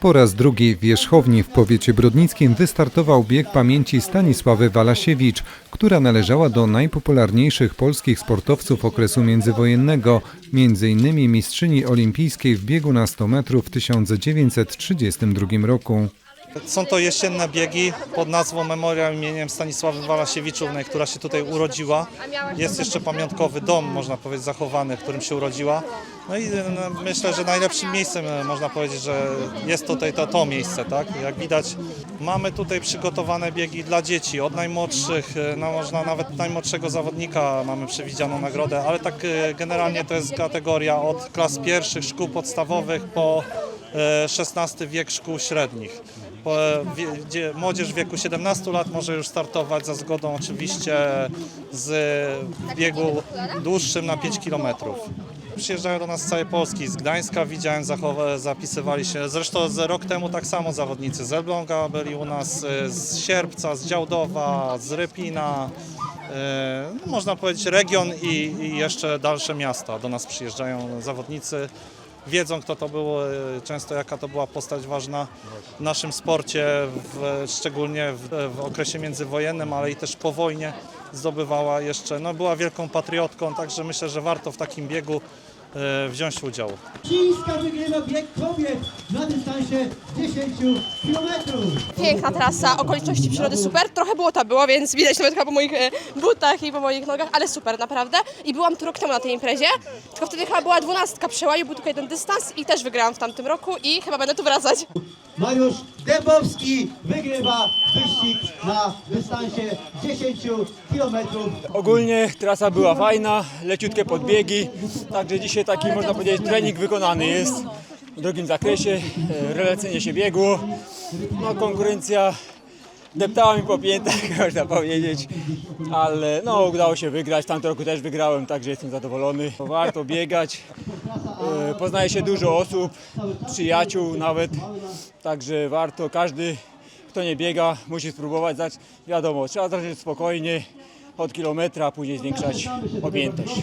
Po raz drugi w Wierzchowni w powiecie brodnickim wystartował bieg pamięci Stanisławy Walasiewicz, która należała do najpopularniejszych polskich sportowców okresu międzywojennego, m.in. mistrzyni olimpijskiej w biegu na 100 metrów w 1932 roku. Są to jesienne biegi pod nazwą Memoriał imieniem Stanisławy Walasiewiczównej, która się tutaj urodziła. Jest jeszcze pamiątkowy dom, można powiedzieć, zachowany, w którym się urodziła. No i no, myślę, że najlepszym miejscem, e, można powiedzieć, że jest tutaj to, to miejsce, tak? Jak widać, mamy tutaj przygotowane biegi dla dzieci, od najmłodszych, e, no można nawet najmłodszego zawodnika mamy przewidzianą nagrodę, ale tak e, generalnie to jest kategoria od klas pierwszych, szkół podstawowych po e, XVI wiek szkół średnich. Gdzie młodzież w wieku 17 lat może już startować za zgodą oczywiście z biegu dłuższym na 5 km. Przyjeżdżają do nas z całej Polski, z Gdańska widziałem, zapisywali się. Zresztą z rok temu tak samo zawodnicy z Elbląga byli u nas, y, z Sierpca, z Działdowa, z Rypina. y, No, można powiedzieć region i, i jeszcze dalsze miasta do nas przyjeżdżają zawodnicy wiedzą kto to był, e, często jaka to była postać ważna w naszym sporcie, w, szczególnie w, w okresie międzywojennym, ale i też po wojnie zdobywała jeszcze, no była wielką patriotką, także myślę, że warto w takim biegu e, wziąć udział. Cińska wygrywa bieg kobiet na dystansie 10 km. Piękna trasa, okoliczności przyrody super. Trochę błota było, więc widać nawet chyba po moich e, butach i po moich nogach, ale super naprawdę. I byłam tu rok temu na tej imprezie, tylko wtedy chyba była dwunastka przełaju, był tylko jeden dystans i też wygrałam w tamtym roku i chyba będę tu wracać. Mariusz Dębowski wygrywa wyścig na dystansie 10 km. Ogólnie trasa była fajna, leciutkie podbiegi, także dzisiaj taki można powiedzieć trening wykonany jest w drugim zakresie, e, rewelacyjnie się biegło, no konkurencja deptała mi po piętach, można powiedzieć, ale no udało się wygrać, tamtym roku też wygrałem, także jestem zadowolony. Warto biegać, e, poznaje się dużo osób, przyjaciół nawet, także warto, każdy kto nie biega musi spróbować, Zac- wiadomo, trzeba zacząć spokojnie, od kilometra, a później zwiększać objętość.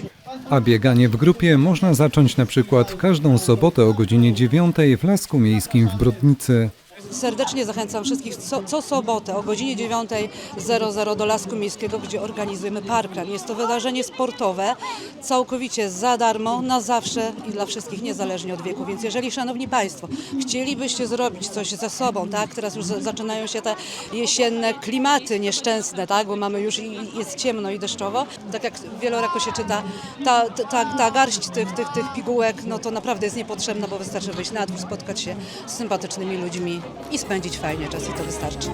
A bieganie w grupie można zacząć na przykład w każdą sobotę o godzinie 9 w Lasku Miejskim w Brodnicy. Serdecznie zachęcam wszystkich co, co sobotę o godzinie 9.00 do Lasku Miejskiego, gdzie organizujemy parkrun. Jest to wydarzenie sportowe, całkowicie za darmo, na zawsze i dla wszystkich, niezależnie od wieku. Więc jeżeli, Szanowni Państwo, chcielibyście zrobić coś ze sobą, tak? Teraz już za- zaczynają się te jesienne klimaty nieszczęsne, tak? Bo mamy już i jest ciemno i deszczowo. Tak jak w wieloraku się czyta, ta, ta, ta garść tych, tych, tych pigułek, no to naprawdę jest niepotrzebna, bo wystarczy wyjść na dwór, spotkać się z sympatycznymi ludźmi i spędzić fajnie czas i to wystarczy.